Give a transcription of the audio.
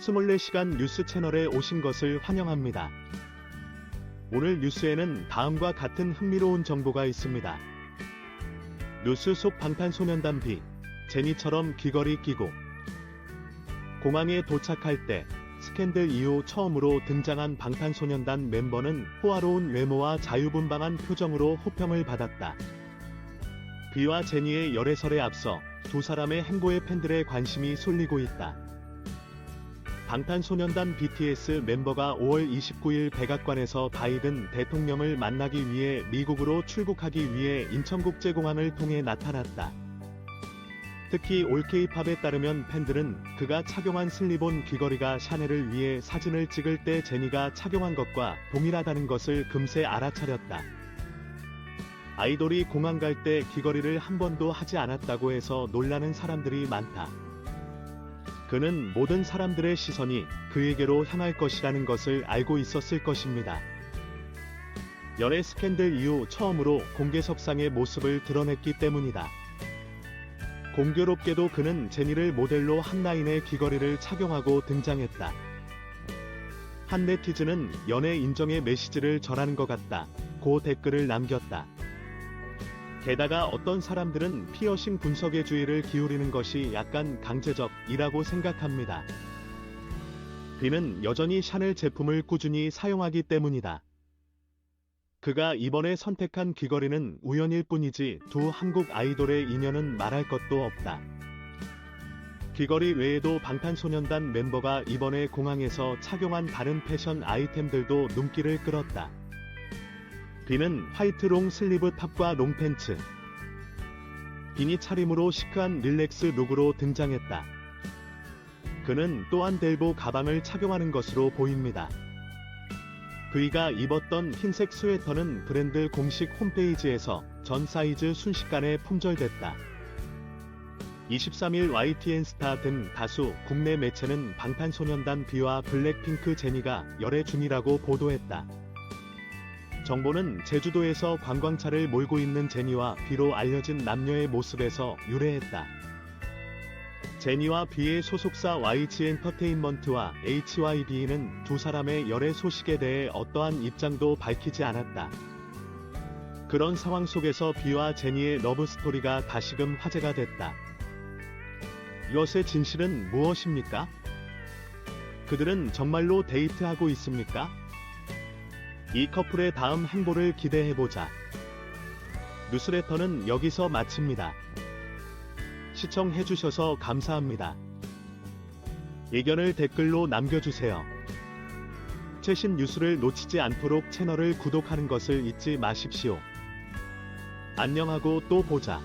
24시간 뉴스 채널에 오신 것을 환영합니다. 오늘 뉴스에는 다음과 같은 흥미로운 정보가 있습니다. 뉴스 속 방탄소년단 비, 제니처럼 귀걸이 끼고 공항에 도착할 때 스캔들 이후 처음으로 등장한 방탄소년단 멤버는 호화로운 외모와 자유분방한 표정으로 호평을 받았다. 비와 제니의 열애설에 앞서 두 사람의 행보에 팬들의 관심이 쏠리고 있다. 방탄소년단 BTS 멤버가 5월 29일 백악관에서 바이든 대통령을 만나기 위해 미국으로 출국하기 위해 인천국제공항을 통해 나타났다. 특히 올 케이팝에 따르면 팬들은 그가 착용한 슬리본 귀걸이가 샤넬을 위해 사진을 찍을 때 제니가 착용한 것과 동일하다는 것을 금세 알아차렸다. 아이돌이 공항 갈 때 귀걸이를 한 번도 하지 않았다고 해서 놀라는 사람들이 많다. 그는 모든 사람들의 시선이 그에게로 향할 것이라는 것을 알고 있었을 것입니다. 연애 스캔들 이후 처음으로 공개 석상의 모습을 드러냈기 때문이다. 공교롭게도 그는 제니를 모델로 한 라인의 귀걸이를 착용하고 등장했다. 한 네티즌은 연애 인정의 메시지를 전하는 것 같다. 고 댓글을 남겼다. 게다가 어떤 사람들은 피어싱 분석의 주의를 기울이는 것이 약간 강제적이라고 생각합니다. 비는 여전히 샤넬 제품을 꾸준히 사용하기 때문이다. 그가 이번에 선택한 귀걸이는 우연일 뿐이지 두 한국 아이돌의 인연은 말할 것도 없다. 귀걸이 외에도 방탄소년단 멤버가 이번에 공항에서 착용한 다른 패션 아이템들도 눈길을 끌었다. 비는 화이트 롱 슬리브 탑과 롱 팬츠, 비니 차림으로 시크한 릴렉스 룩으로 등장했다. 그는 또한 델보 가방을 착용하는 것으로 보입니다. 그이가 입었던 흰색 스웨터는 브랜드 공식 홈페이지에서 전 사이즈 순식간에 품절됐다. 23일 YTN 스타 등 다수 국내 매체는 방탄소년단 비와 블랙핑크 제니가 열애 중이라고 보도했다. 정보는 제주도에서 관광차를 몰고 있는 제니와 비로 알려진 남녀의 모습에서 유래했다. 제니와 비의 소속사 YG 엔터테인먼트와 HYB는 두 사람의 열애 소식에 대해 어떠한 입장도 밝히지 않았다. 그런 상황 속에서 비와 제니의 러브 스토리가 다시금 화제가 됐다. 이것의 진실은 무엇입니까? 그들은 정말로 데이트하고 있습니까? 이 커플의 다음 행보를 기대해보자. 뉴스레터는 여기서 마칩니다. 시청해주셔서 감사합니다. 의견을 댓글로 남겨주세요. 최신 뉴스를 놓치지 않도록 채널을 구독하는 것을 잊지 마십시오. 안녕하고 또 보자.